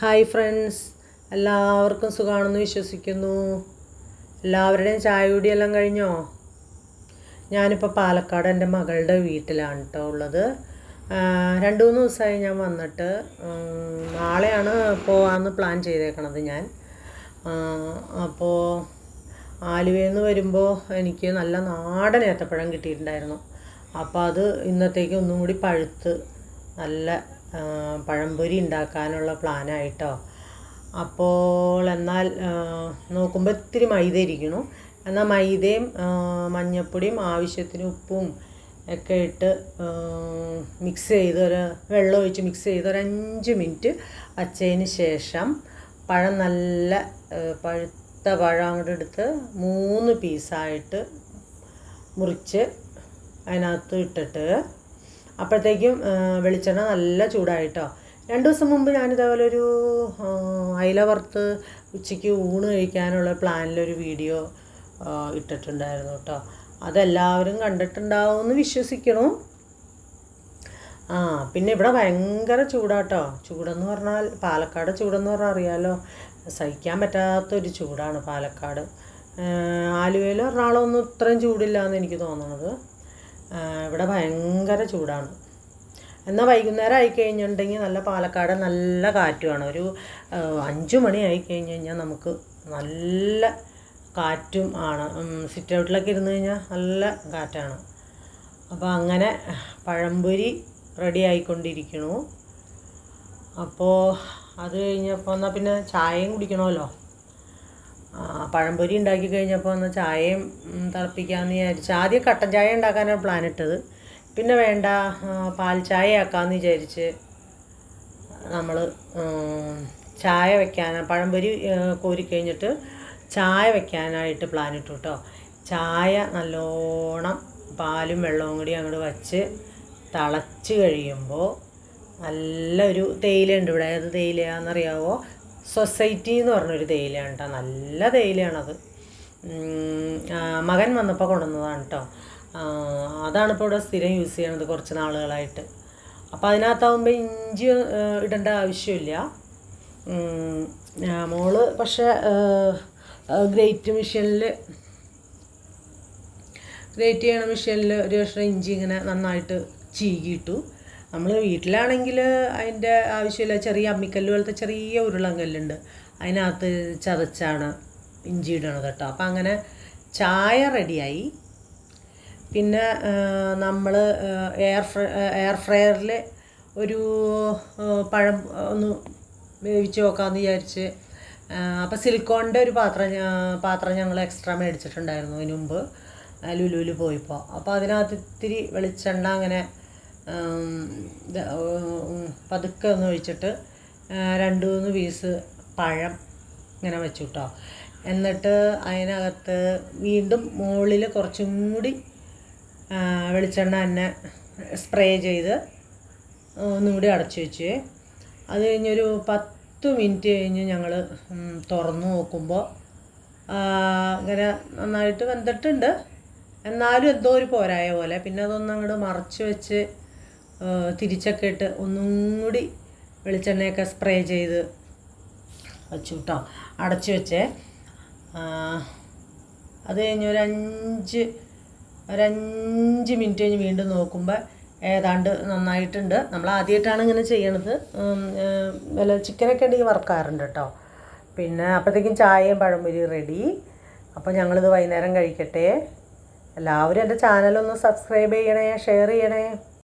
Hi friends എല്ലാവർക്കും സുഖമാണെന്ന് വിശ്വസിക്കുന്നു. എല്ലാവരുടെയും ചായ കുടിയെല്ലാം കഴിഞ്ഞോ? ഞാനിപ്പോൾ പാലക്കാട് എന്റെ മകളുടെ വീട്ടിലാണ് കേട്ടോ ഉള്ളത്. രണ്ട് മൂന്ന് ദിവസമായി ഞാൻ വന്നിട്ട് നാളെയാണ് പോകാമെന്ന് പ്ലാൻ ചെയ്തേക്കണത് ഞാൻ. അപ്പോൾ ആലുവയിൽ നിന്ന് വരുമ്പോൾ എനിക്ക് നല്ല നാടൻ ഏത്തപ്പഴം കിട്ടിയിട്ടുണ്ടായിരുന്നു. അപ്പോൾ അത് ഇന്നത്തേക്ക് ഒന്നും കൂടി പഴുത്ത് നല്ല പഴംപൊരി ഉണ്ടാക്കാനുള്ള പ്ലാനായിട്ടോ. അപ്പോൾ എന്നാൽ നോക്കുമ്പോൾ ഇത്തിരി മൈദ ഇരിക്കണു. എന്നാൽ മൈദയും മഞ്ഞപ്പൊടിയും ആവശ്യത്തിന് ഉപ്പും ഒക്കെ ഇട്ട് മിക്സ് ചെയ്ത് ഒരു വെള്ളം ഒഴിച്ച് മിക്സ് ചെയ്ത് ഒരു അഞ്ച് മിനിറ്റ് വച്ചതിന് ശേഷം പഴം നല്ല പഴുത്ത പഴം അങ്ങോട്ട് എടുത്ത് മൂന്ന് പീസായിട്ട് മുറിച്ച് അതിനകത്ത് ഇട്ടിട്ട് അപ്പോഴത്തേക്കും വെളിച്ചെണ്ണ നല്ല ചൂടായിട്ടോ. രണ്ട് ദിവസം മുമ്പ് ഞാനിതേപോലെ ഒരു അയില വറുത്ത് ഉച്ചയ്ക്ക് ഊണ് കഴിക്കാനുള്ള പ്ലാനിലൊരു വീഡിയോ ഇട്ടിട്ടുണ്ടായിരുന്നു കേട്ടോ. അതെല്ലാവരും കണ്ടിട്ടുണ്ടാവും എന്ന് വിശ്വസിക്കണു ആ പിന്നെ ഇവിടെ ഭയങ്കര ചൂടാട്ടോ. ചൂടെന്ന് പറഞ്ഞാൽ പാലക്കാട് ചൂടെന്ന് പറഞ്ഞാൽ അറിയാലോ. സഹിക്കാൻ പറ്റാത്തൊരു ചൂടാണ് പാലക്കാട്. ആലുവയിൽ എറണാകുളമൊന്നും ഇത്രയും ചൂടില്ല എന്ന് എനിക്ക് തോന്നണത്. ആ, ഇവിടെ ഭയങ്കര ചൂടാണ്. എന്നാൽ വൈകുന്നേരം ആയി കഴിഞ്ഞിട്ടുണ്ടെങ്കിൽ നല്ല പാലക്കാട് നല്ല കാറ്റുമാണ്. ഒരു അഞ്ച് മണി ആയി കഴിഞ്ഞ് കഴിഞ്ഞാൽ നമുക്ക് നല്ല കാറ്റും ആണ്. സിറ്റ് ഔട്ടിലൊക്കെ ഇരുന്ന് കഴിഞ്ഞാൽ നല്ല കാറ്റാണ്. അപ്പോൾ അങ്ങനെ പഴംപൊരി റെഡി ആയിക്കൊണ്ടിരിക്കണു അപ്പോൾ അത് കഴിഞ്ഞപ്പോൾ എന്നാൽ പിന്നെ ചായയും കുടിക്കണമല്ലോ? പഴംപൊരി ഉണ്ടാക്കി കഴിഞ്ഞപ്പോൾ ഒന്ന് ചായയും തിളപ്പിക്കാമെന്ന് വിചാരിച്ചു. ആദ്യം കട്ടൻ ചായ ഉണ്ടാക്കാനാണ് പ്ലാൻ ഇട്ടത്. പിന്നെ വേണ്ട പാൽ ചായ ആക്കാമെന്ന് വിചാരിച്ച് നമ്മൾ ചായ വെക്കാൻ പഴംപൊരി കോരിക്കഴിഞ്ഞിട്ട് ചായ വെക്കാനായിട്ട് പ്ലാൻ ഇട്ടു കേട്ടോ ചായ നല്ലോണം പാലും വെള്ളവും കൂടി അങ്ങോട്ട് വച്ച് തിളച്ച് കഴിയുമ്പോൾ നല്ലൊരു തേയിലയുണ്ട് ഇവിടെ. ഏത് തേയിലയാണെന്നറിയാവോ? സൊസൈറ്റി എന്ന് പറഞ്ഞൊരു തേയിലയാണ് കേട്ടോ നല്ല തേയിലയാണത്. മകൻ വന്നപ്പോൾ കൊണ്ടുവന്നതാണ് കേട്ടോ അതാണ് ഇപ്പോൾ ഇവിടെ സ്ഥിരം യൂസ് ചെയ്യണത് കുറച്ച് നാളുകളായിട്ട്. അപ്പോൾ അതിനകത്താവുമ്പോൾ ഇഞ്ചി ഇടേണ്ട ആവശ്യമില്ല. മോൾ പക്ഷേ ഗ്രേറ്റ് മെഷീനിൽ ഗ്രേറ്റ് ചെയ്യണ മെഷീനിൽ ഒരു കഷ്ണം ഇഞ്ചി ഇങ്ങനെ നന്നായിട്ട് ചീകിയിട്ടു. നമ്മൾ വീട്ടിലാണെങ്കിൽ അതിന്റെ ആവശ്യമില്ല. ചെറിയ അമ്മിക്കല്ല് പോലത്തെ ചെറിയ ഉരുളങ്കല്ലുണ്ട് അതിനകത്ത് ചതച്ചാണ് ഇഞ്ചി ഇടണത് കേട്ടോ. അപ്പം അങ്ങനെ ചായ റെഡിയായി. പിന്നെ നമ്മൾ എയർ എയർ ഫ്രയറിൽ ഒരു പഴം ഒന്ന് വേവിച്ച് നോക്കാമെന്ന് വിചാരിച്ച് അപ്പോൾ സിലിക്കോണിന്റെ ഒരു പാത്രം പാത്രം ഞങ്ങൾ എക്സ്ട്രാ മേടിച്ചിട്ടുണ്ടായിരുന്നു അതിന് മുമ്പ് ലുലുവിൽ പോയപ്പോൾ അപ്പോൾ അതിനകത്ത് ഇത്തിരി വെളിച്ചെണ്ണ അങ്ങനെ പതുക്കെ ഒന്ന് ഒഴിച്ചിട്ട് രണ്ട് മൂന്ന് പീസ് പഴം ഇങ്ങനെ വെച്ചു കേട്ടോ എന്നിട്ട് അതിനകത്ത് വീണ്ടും മുകളിൽ കുറച്ചും കൂടി വെളിച്ചെണ്ണ തന്നെ സ്പ്രേ ചെയ്ത് ഒന്നുകൂടി അടച്ചു വെച്ച്. അത് കഴിഞ്ഞൊരു പത്ത് മിനിറ്റ് കഴിഞ്ഞ് ഞങ്ങൾ തുറന്നു നോക്കുമ്പോൾ ഇങ്ങനെ നന്നായിട്ട് വെന്തിട്ടുണ്ട്. എന്നാലും എന്തോ ഒരു പോരായ പോലെ. പിന്നെ അതൊന്നും അങ്ങോട്ട് മറച്ച് വെച്ച് തിരിച്ചൊക്കെ ഇട്ട് ഒന്നും കൂടി വെളിച്ചെണ്ണയൊക്കെ സ്പ്രേ ചെയ്ത് വെച്ചു കേട്ടോ അടച്ചു വെച്ചേ. അത് കഴിഞ്ഞ് ഒരു അഞ്ച് ഒരഞ്ച് മിനിറ്റ് കഴിഞ്ഞ് വീണ്ടും നോക്കുമ്പോൾ ഏതാണ്ട് നന്നായിട്ടുണ്ട്. നമ്മൾ ആദ്യമായിട്ടാണ് ഇങ്ങനെ ചെയ്യണത്. വല്ല ചിക്കനൊക്കെ ഉണ്ടെങ്കിൽ വറക്കാറുണ്ട് കേട്ടോ പിന്നെ അപ്പോഴത്തേക്കും ചായയും പഴംപൊരി റെഡി. അപ്പോൾ ഞങ്ങളിത് വൈകുന്നേരം കഴിക്കട്ടെ. എല്ലാവരും എന്റെ ചാനലൊന്ന് സബ്സ്ക്രൈബ് ചെയ്യണേ ഷെയർ ചെയ്യണേ.